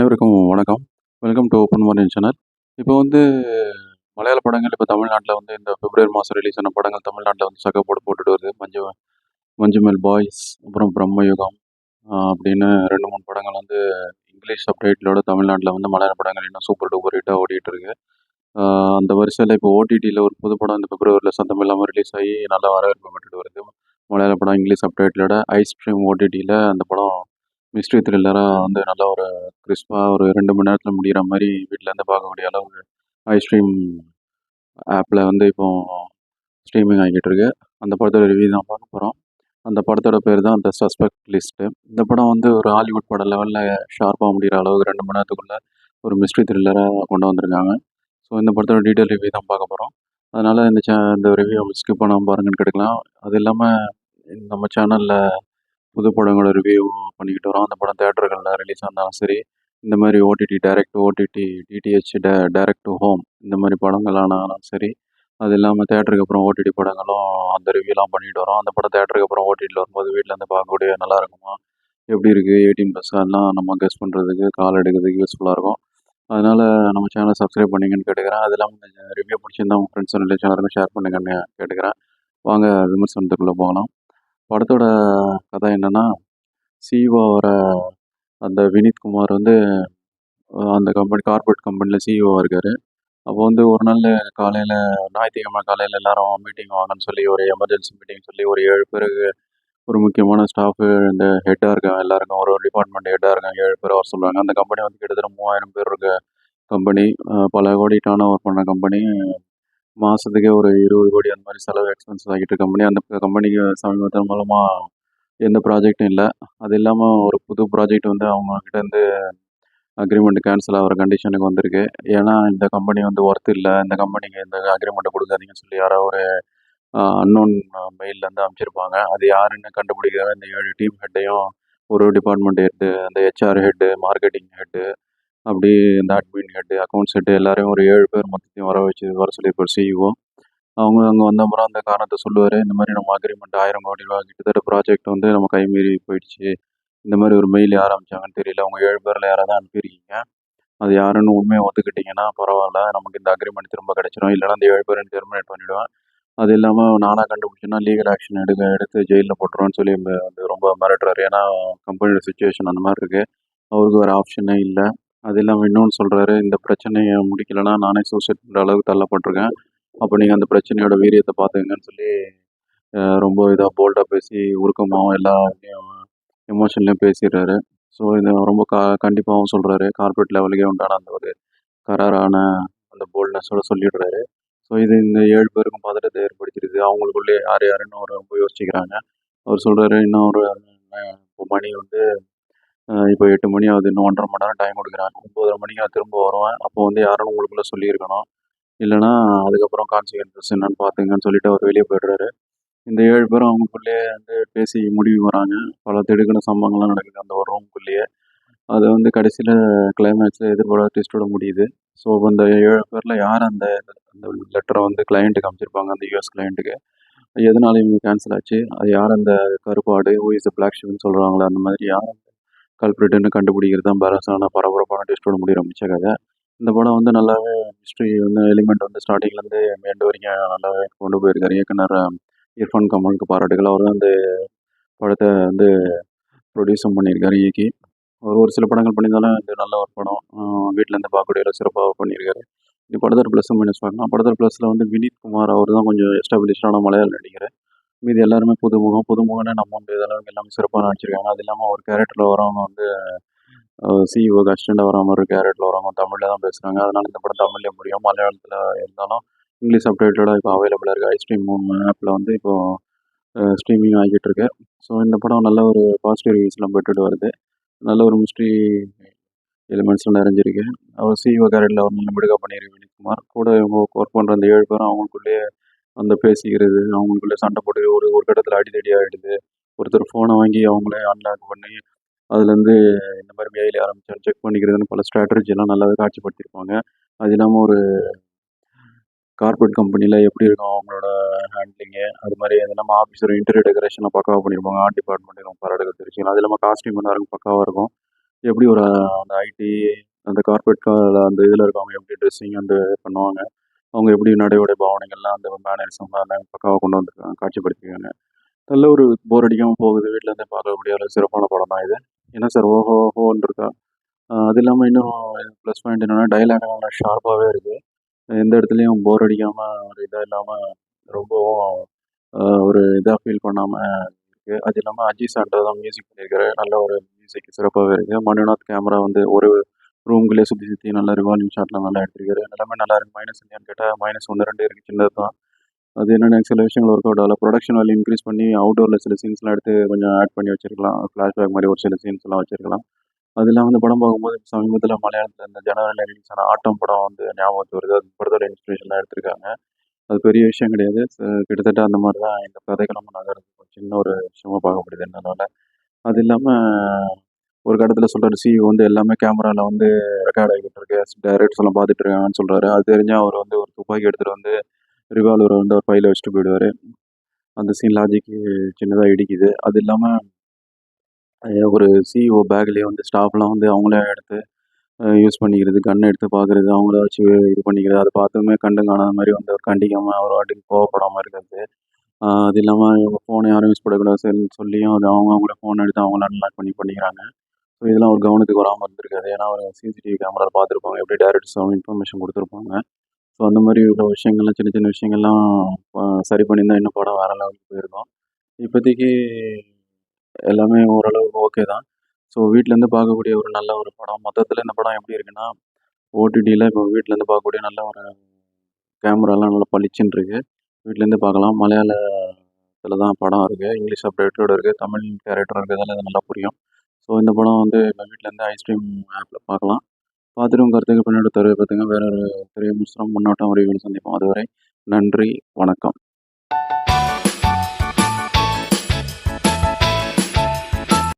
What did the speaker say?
அனைவருக்கும் வணக்கம். Welcome to open morning channel. இப்போ வந்து மலையாள படங்கள் இப்போ தமிழ்நாட்டில் வந்து இந்த பிப்ரவரி மாதம் ரிலீஸ் ஆன படங்கள் தமிழ்நாட்டில் வந்து சக்கப்போடு போட்டுட்டு வருது. மஞ்சு மஞ்சுமெல் பாய்ஸ், அப்புறம் பிரம்மயுகம் அப்படின்னு 2, 3 படங்கள் வந்து இங்கிலீஷ் சப்டைட்டிலோட தமிழ்நாட்டில் வந்து மலையாள படங்கள் இன்னும் சூப்பர் டூப்பர் ஹிட்டா ஓடிட்டு இருக்கு. அந்த வரிசையில் இப்போ ஓடிடியில் ஒரு புது படம் இந்த பிப்ரவரியில் சத்தம் இல்லாமல் ரிலீஸ் ஆகி நல்ல வரவேற்பு பெற்றுட்டு வருது. மலையாள படம் இங்கிலீஷ் சப்டைட்டிலோட ஐஸ் கிரீம் ஓடிடியில் அந்த படம் மிஸ்ட்ரி த்ரில்லராக வந்து நல்ல ஒரு கிறிஸ்பாக ஒரு ரெண்டு மணி நேரத்தில் முடிகிற மாதிரி வீட்டிலேருந்து பார்க்கக்கூடிய அளவுக்கு ஐஸ்ட்ரீம் ஆப்பில் வந்து இப்போ ஸ்ட்ரீமிங் ஆகிட்டு இருக்கு. அந்த படத்தோட ரிவ்யூ தான் பார்க்க போகிறோம் அந்த படத்தோட பேர் தான் த சஸ்பெக்ட் லிஸ்ட்டு. இந்த படம் வந்து ஒரு ஹாலிவுட் படம் லெவலில் ஷார்ப்பாக முடிகிற அளவுக்கு ரெண்டு மணி நேரத்துக்குள்ளே ஒரு மிஸ்ட்ரி த்ரில்லராக கொண்டு வந்திருக்காங்க. ஸோ இந்த படத்தோட டீட்டெயில் ரிவ்யூ தான் பார்க்க போகிறோம் அதனால் இந்த சே இந்த ரிவ்யூ ஸ்கிப் பண்ணாமல் பாருங்கன்னு கேட்கலாம் அது இல்லாமல் நம்ம சேனலில் புது படங்களோட ரிவ்யூவும் பண்ணிக்கிட்டு வரோம். அந்த படம் தேட்டர்களில் ரிலீஸ் ஆனாலும் சரி, இந்த மாதிரி ஓடிடி டைரக்ட் ஓடிடி, டிடிஹெச் ட டைரக்ட் டு ஹோம் இந்த மாதிரி படங்கள் ஆனாலும் சரி, அது இல்லாமல் தேட்டருக்கு அப்புறம் ஓடிடி படங்களும் அந்த ரிவ்யூலாம் பண்ணிட்டு வரோம். அந்த படம் தேட்டருக்கு அப்புறம் ஓடிடியில் வரும்போது வீட்டிலேருந்து பார்க்கக்கூடிய நல்லா இருக்குமா? எப்படி இருக்குது எயிட்டீன் ப்ளஸ் அதெல்லாம் நம்ம கெஸ் பண்ணுறதுக்கு கால் எடுக்கிறதுக்கு யூஸ்ஃபுல்லாக இருக்கும். அதனால் நம்ம சேனலை சப்ஸ்கிரைப் பண்ணீங்கன்னு கேட்டுக்கிறேன். அது இல்லாமல் ரிவ்யூ பிடிச்சிருந்தா உங்கள் ஃப்ரெண்ட்ஸ் ரிலேஷன் எல்லாருமே ஷேர் பண்ணுங்கன்னு கேட்டுக்கிறேன். வாங்க விமர்சனத்துக்குள்ளே போகலாம். படத்தோட கதை என்னென்னா சிஇஓ-வர அந்த வினீத் குமார் வந்து அந்த கம்பெனி கார்ப்பரேட் கம்பெனியில் சிஇஓவாக இருக்கார் அப்போ வந்து ஒரு நாள் காலையில் ஞாயிற்றுக்கிழமை காலையில் எல்லாரும் மீட்டிங் வாங்கன்னு சொல்லி ஒரு எமர்ஜென்சி மீட்டிங் சொல்லி ஒரு ஏழு பேருக்கு ஒரு முக்கியமான ஸ்டாஃபு இந்த ஹெட்டாக இருக்காங்க எல்லாருக்கும் ஒரு டிபார்ட்மெண்ட் ஹெட்டாக இருக்காங்க ஏழு பேர் வர சொல்கிறாங்க அந்த கம்பெனி வந்து கிட்டத்தட்ட 3000 பேர் இருக்க கம்பெனி. பல கோடி டர்ன் ஓவர் பண்ண கம்பெனி. மாதத்துக்கே ஒரு 20 கோடி அந்த மாதிரி செலவு எக்ஸ்பென்சஸ் ஆகிட்டு கம்பெனி. அந்த கம்பெனிக்கு சமீபத்தின் மூலமாக எந்த ப்ராஜெக்டும் இல்லை அது இல்லாமல் ஒரு புது ப்ராஜெக்ட் வந்து அவங்க கிட்ட இருந்து கேன்சல் ஆகிற கண்டிஷனுக்கு வந்திருக்கு. ஏன்னா இந்த கம்பெனி வந்து ஒர்த் இல்லை இந்த கம்பெனிக்கு இந்த அக்ரிமெண்ட்டை கொடுக்காதீங்கன்னு சொல்லி யாரோ ஒரு அன்னோன் அன்னோன் மெயில்லேருந்து அனுப்பிச்சிருப்பாங்க. அது யாருன்னு கண்டுபிடிக்க இந்த ஏழு டீம் ஹெட்டையும் ஒரு டிபார்ட்மெண்ட் ஹெட்டு அந்த ஹெச்ஆர் ஹெட்டு மார்க்கெட்டிங் ஹெட்டு அப்படி இந்த அட்மின் ஹெட்டு அக்கௌண்ட்ஸ் ஹெட்டு எல்லாரையும் ஒரு ஏழு பேர் மொத்தத்தையும் வர வச்சு வர சொல்லி இப்போ சிஇஓ. அவங்க அங்கே வந்த அப்புறம் அந்த காரணத்தை சொல்லுவார் இந்த மாதிரி நம்ம அக்ரிமெண்ட் ஆயிரம் கோடி ரூபா கிட்டத்தட்ட ப்ராஜெக்ட் வந்து நம்ம கை மீறி போயிடுச்சு. இந்த மாதிரி ஒரு மெயில் யார் ஆரம்பிச்சாங்கன்னு தெரியல. அவங்க ஏழு பேரில் யாராவது அனுப்பியிருக்கீங்க. அது யாருன்னு உண்மையை ஒத்துக்கிட்டிங்கன்னா பரவாயில்ல நமக்கு இந்த அக்ரிமெண்ட் திரும்ப கிடச்சிரும் இல்லைன்னா அந்த ஏழு பேரையும் டெர்மினேட் பண்ணிவிடுவேன் அது இல்லாமல் நானாக கண்டுபிடிச்சேன்னா லீகல் ஆக்ஷன் எடுக்க எடுத்து ஜெயிலில் போட்டுருவேன்னு சொல்லி வந்து ரொம்ப மிரட்டுறாரு. ஏன்னா கம்பெனியோட சுச்சுவேஷன் அந்த மாதிரி இருக்குது அவருக்கு வேறு ஆப்ஷனே இல்லை அது இல்லாமல் இன்னொன்று சொல்கிறாரு இந்த பிரச்சனையை முடிக்கலனா நானே சூசைட் பண்ணுற அளவுக்கு தள்ளப்பட்டிருக்கேன் அப்போ நீங்கள் அந்த பிரச்சனையோட வீரியத்தை பார்த்துக்கங்கன்னு சொல்லி ரொம்ப இதாக போல்டாக பேசி உருக்கமாகவும் எல்லா இதுலயும் பேசிடுறாரு ஸோ இதை ரொம்ப கா கண்டிப்பாகவும் சொல்கிறாரு கார்ப்பரேட் லெவலுக்கே உண்டான அந்த ஒரு கராரான அந்த போல்ட்னஸோட சொல்லிடுறாரு. ஸோ இது இந்த ஏழு பேருக்கும் பதட்டத்தை ஏற்படுத்திடுது. அவங்களுக்குள்ளே யார் யாருன்னு ஒரு ரொம்ப யோசிச்சுக்கிறாங்க. அவர் சொல்கிறாரு இன்னும் ஒரு இப்போ மணி வந்து இப்போ எட்டு மணி ஆகுது. இன்னும் 1 1/2 மணி நேரம் டைம் கொடுக்குறேன் ஒம்பதரை மணிக்கு நான் திரும்ப வருவேன். அப்போ வந்து யாரும் உங்களுக்குள்ள சொல்லியிருக்கணும். இல்லைனா அதுக்கப்புறம் கான்சிக்வென்சஸ் என்னன்னு பார்த்துங்கன்னு சொல்லிட்டு அவர் வெளியே போயிடுறாரு. இந்த ஏழு பேரும் அவங்களுக்குள்ளேயே வந்து பேசி முடிவு வராங்க. பல திடுக்கின சம்பவங்கள்லாம் நடக்குது அந்த ஒரு ரூம்க்குள்ளேயே. அது வந்து கடைசியில் கிளைமேக்ஸில் எதிர்பாராத டெஸ்ட்டோட முடியுது. ஸோ அந்த ஏழு பேரில் யார் அந்த அந்த லெட்டரை வந்து கிளையண்ட்டுக்கு அமைச்சிருப்பாங்க அந்த யூஎஸ் கிளையண்ட்டுக்கு எதனால இவங்க கேன்சல் ஆச்சு? அது யார் அந்த கருப்பாடு ஓ இஸ் பிளாக் ஷிப்னு சொல்றாங்கல்ல, அந்த மாதிரி யார் கல்பிரிட்டுன்னு கண்டுபிடிக்கிறது தான் பெருசான பரபரப்பான டெஸ்ட்டோட முடியிற மிச்ச கதை. இந்த படம் வந்து நல்லாவே மிஸ்ட்ரி வந்து எலிமெண்ட் வந்து ஸ்டார்டிங்லேருந்து எண்ட் வரைக்கும் நல்லாவே கொண்டு போயிருக்காரு. இயக்குனர் இர்ஃபான் கமலுக்கு பாராட்டுகள். அவர் தான் இந்த படத்தை வந்து ப்ரொடியூஸும் பண்ணியிருக்காரு இயக்கி. ஒரு ஒரு சில படங்கள் பண்ணியிருந்தாலும் இது நல்ல ஒரு படம். வீட்டிலேருந்து பார்க்கக்கூடிய சிறப்பாக பண்ணியிருக்காரு. இது படத்தோட ப்ளஸ் மைனஸ் பார்க்கலாம். படத்தோட ப்ளஸில் வந்து வினீத் குமார் அவர் தான் கொஞ்சம் எஸ்டாப்ளிஷ்டான மலையாள நடிகர். மீதி எல்லாருமே புதுமுகம். புதுமுகம்னு நம்ம வந்து இதெல்லாம் எல்லாமே சிறப்பாக நடிச்சிருக்காங்க. அது இல்லாமல் ஒரு கேரக்டரில் வரவங்க வந்து சிஇஓ சிஇஓக்கு அசிஸ்டன்ட்டா வர மாரி கேரக்டர்ல வரவங்க தமிழில் தான் பேசுகிறாங்க அதனால இந்த படம் தமிழ்லேயே முடியும். மலையாளத்தில் இருந்தாலும் இங்கிலீஷ் சப்டைட்டிலோட இப்போ அவைலபிளாக இருக்குது ஐஸ்ட்ரீம் ஸ்ட்ரீம் வந்து இப்போது ஸ்ட்ரீமிங் ஆகிட்டு இருக்கு. ஸோ இந்த படம் நல்ல ஒரு பாசிட்டிவ் ரிவ்யூஸ்லாம் பெற்றுட்டு வருது. நல்ல ஒரு மிஸ்ட்ரி எலிமெண்ட்ஸ்லாம் நிறைஞ்சிருக்கு. அவர் சிஇஓ கேரக்டர்ல அவர் நல்ல மிடுக்கா பண்ணியிருக்கு வினித்குமார் கூட இவங்க ஒர்க் பண்ணுற அந்த ஏழு பேரும் அவங்களுக்குள்ளேயே அந்த பேசிக்கிறது, அவங்களுக்குள்ளே சண்டை போட்டு ஒரு ஒரு கட்டத்தில் அடிதடி ஆகிடுது ஒருத்தர் ஃபோனை வாங்கி அவங்களே அன்லாக் பண்ணி, அதுலேருந்து இந்த மாதிரி மெயில் ஆரம்பிச்சாரு செக் பண்ணிக்கிறதுன்னு பல ஸ்ட்ராட்டஜிலாம் நல்லாவே காட்சிப்படுத்தியிருப்பாங்க. அது இல்லாமல் ஒரு கார்ப்பரேட் கம்பெனியில் எப்படி இருக்கும் அவங்களோட ஹேண்ட்லிங்கு, அது மாதிரி அது இல்லாமல் ஆஃபீஸர் இன்டீரியர் டெக்கரேஷன்லாம் பக்காவாக பண்ணியிருப்பாங்க. ஆர்ட் டிபார்ட்மெண்ட் இருக்கும் பாராட்டுகள் தெரிவிச்சுக்கலாம். அது இல்லாமல் காஸ்டியூம் எல்லாருக்கும் பக்காவாக இருக்கும். எப்படி ஒரு அந்த ஐடி அந்த கார்ப்பரேட் அந்த இதில் இருக்கவங்க எப்படி ட்ரெஸ்ஸிங் அந்த பண்ணுவாங்க அவங்க எப்படி நடையோட பாவனைகள்லாம் அந்த மேனரிசம்லாம் எல்லாம் பக்காவாக கொண்டு வந்து காட்சிப்படுத்திருக்காங்க நல்ல ஒரு போர் அடிக்காமல் போகுது. வீட்டிலேருந்தே பார்க்கக்கூடிய ஒரு சிறப்பான படம் தான் இது. என்ன சார் ஓஹோ ஓஹோன்னு இருக்கா? அது இல்லாமல் இன்னும் ப்ளஸ் பாயிண்ட் என்னென்னா டைலாக் நல்லா ஷார்ப்பாகவே இருக்குது எந்த இடத்துலையும் போர் அடிக்காமல் ஒரு இதாக இல்லாமல் ரொம்பவும் ஒரு இதாக ஃபீல் பண்ணாமல் இருக்குது அது இல்லாமல் அஜித் சாண்டர் தான் மியூசிக் பண்ணியிருக்காரு. நல்ல ஒரு மியூசிக் சிறப்பாகவே இருக்குது மணிநாத் கேமரா வந்து ஒரு ரூம்களே சுற்றி சுற்றி நல்லா ரிவால்விங் ஷாட்லாம் நல்லா எடுத்திருக்காரு. எல்லாமே நல்லா இருக்கு. மைனஸ் இல்லையான்னு கேட்டால் மைனஸ் ஒன்று ரெண்டு இருக்குது சின்னது தான். அது என்னென்ன சில விஷயங்கள் ஒர்க் அவுட் ஆகல. ப்ரொடக்ஷன் வேல்யூ இன்க்ரீஸ் பண்ணி அவுட்டோரில் சில சீன்ஸ்லாம் எடுத்து கொஞ்சம் ஆட் பண்ணி வச்சிருக்கலாம். ஃப்ளாஷ்பேக் மாதிரி ஒரு சில சீன்ஸ்லாம் வச்சிருக்கலாம். அதெல்லாம் வந்து படம் பார்க்கும்போது சமீபத்தில் மலையாளத்தில் இந்த ஜனவரியில் ரிலீஸ் ஆன ஆட்டம் படம் வந்து ஞாபகத்து வருது. அது படத்தோட இன்ஸ்பிரேஷன்லாம் எடுத்திருக்காங்க. அது பெரிய விஷயம் கிடையாது. கிட்டத்தட்ட அந்த மாதிரி தான் இந்த கதைக்களமும் நகர்ந்து சின்ன ஒரு விஷயமா பார்க்கப்படுது என்னனால அது இல்லாமல் ஒரு கட்டத்தில் சொல்கிறார் சிஇஓ வந்து எல்லாமே கேமராவில் வந்து ரெக்கார்ட் ஆகிட்டு இருக்கு டைரக்டர்ஸ் எல்லாம் பார்த்துட்டு இருக்காங்கன்னு சொல்கிறாரு அது தெரிஞ்சால் அவர் வந்து ஒரு துப்பாக்கி எடுத்துகிட்டு வந்து ரிவால்வரை வந்து ஒரு ஃபைலை வச்சுட்டு போயிடுவார். அந்த சீன் லாஜிக்கு சின்னதாக இடிக்குது. அது இல்லாமல் ஒரு சிஇஓ பேக்லேயே வந்து ஸ்டாஃப்லாம் வந்து அவங்களே எடுத்து யூஸ் பண்ணிக்கிறது கன் எடுத்து பார்க்குறது அவங்கள வச்சு இது பண்ணிக்கிறது அதை பார்த்துமே கண்டு காணாத மாதிரி வந்து அவர் கண்டிக்காமல் அவர் வாட்டுக்கு கோவப்படாமல் இருக்கிறது. அது இல்லாமல் ஃபோனை யாரும் யூஸ் பண்ணக்கூடாது சொல்லி- சொல்லியும் அது அவங்க அவங்கள ஃபோன் எடுத்து அவங்கள அன்லாக் பண்ணி பண்ணிக்கிறாங்க. ஸோ இதெல்லாம் ஒரு கவனத்துக்கு வராமல் இருந்திருக்காது. ஏன்னா ஒரு சிசிடிவி கேமரா பார்த்துருப்பாங்க எப்படி டேரக்டர்ஸும் இன்ஃபர்மேஷன் கொடுத்துருப்பாங்க. ஸோ அந்த மாதிரி உள்ள விஷயங்கள்லாம் சின்ன சின்ன விஷயங்கள்லாம் சரி பண்ணியிருந்தால் இன்னும் படம் வேறு லெவலுக்கு போயிருக்கோம். இப்போதைக்கு எல்லாமே ஓரளவுக்கு ஓகே தான். ஸோ வீட்டிலேருந்து பார்க்கக்கூடிய ஒரு நல்ல ஒரு படம். மொத்தத்தில் இந்த படம் எப்படி இருக்குன்னா ஓடிடியில் இப்போ வீட்டிலேருந்து பார்க்கக்கூடிய நல்ல ஒரு கேமராலாம் நல்லா பளிச்சுன்னு இருக்குது வீட்டிலேருந்து பார்க்கலாம். மலையாளத்தில் தான் படம் இருக்குது இங்கிலீஷ் சப்டைட்டிலோட இருக்குது தமிழ் கேரக்டர் இருக்கிறதால இது நல்லா புரியும். ஸோ இந்த படம் வந்து எங்கள் வீட்டிலேருந்து ஐஸ்கிரீம் ஆப்பில் பார்க்கலாம். பார்த்துட்டு உங்கள் கருத்துக்கு பின்னாடி தருவை பார்த்துங்க வேற ஒரு பெரிய முஸ்ரம் முன்னோட்டம் ஒரு சந்திப்போம். அதுவரை நன்றி வணக்கம்.